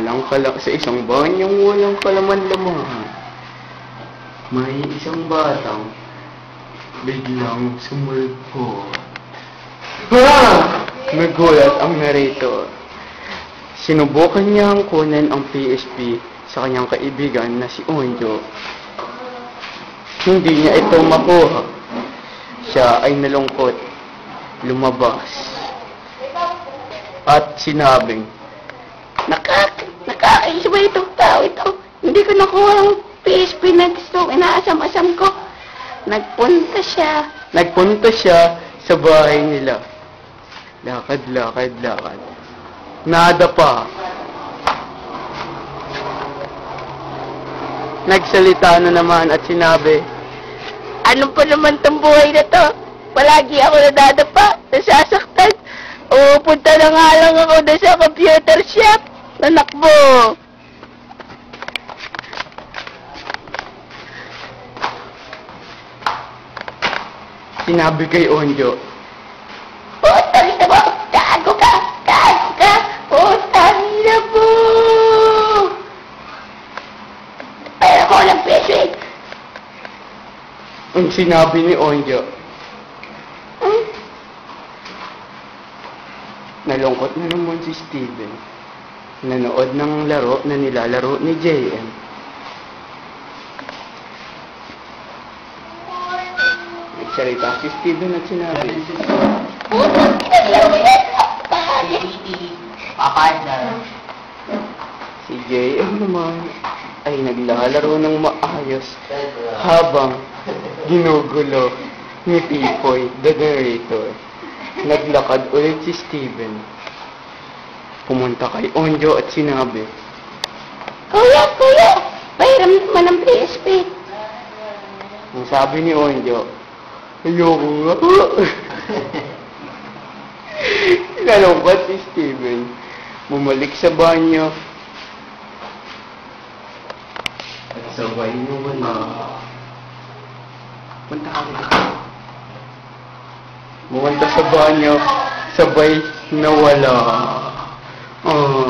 walang kala sa isang banyang walang kalaman-laman. May isang batang biglang sumulpo. Ha! Nagulat ang narrator. Sinubukan niyang kunin ang PSP sa kanyang kaibigan na si Onjo. Hindi niya ito makuha. Siya ay nalungkot. Lumabas. At sinabing, Nakak nakakainis ba itong tao ito? Hindi ko nakuha ang PSP na gusto inaasam-asam ko. Nagpunta siya. Nagpunta siya sa bahay nila. Lakad, lakad, lakad. Nada pa. Nagsalita na naman at sinabi, Ano pa naman tong buhay na to? Palagi ako nadadapa, nasasaktan. O, punta na nga lang ako na sa computer shop. Nanakbo. sinabi kay Onjo, Putang ina mo! Gago ka! Gago ka! Putang ina mo! Pero ko lang pesik! ang sinabi ni Onjo, Hmm? nalungkot na naman si Steven. Nanood ng laro na nilalaro ni JM. Nagsalita si Steven at sinabi. Si JM naman ay naglalaro ng maayos habang ginugulo ni Pipoy, the narrator. Naglakad ulit si Steven. Pumunta kay Onjo at sinabi, Kuya, kuya! Pahiram naman ang PSP. ang sabi ni Onjo, ayoko nga. Nalungkot si Steven. Bumalik sa banyo. At sabay na wala. Punta ka rin. Pumunta sa banyo, sabay na wala. 嗯。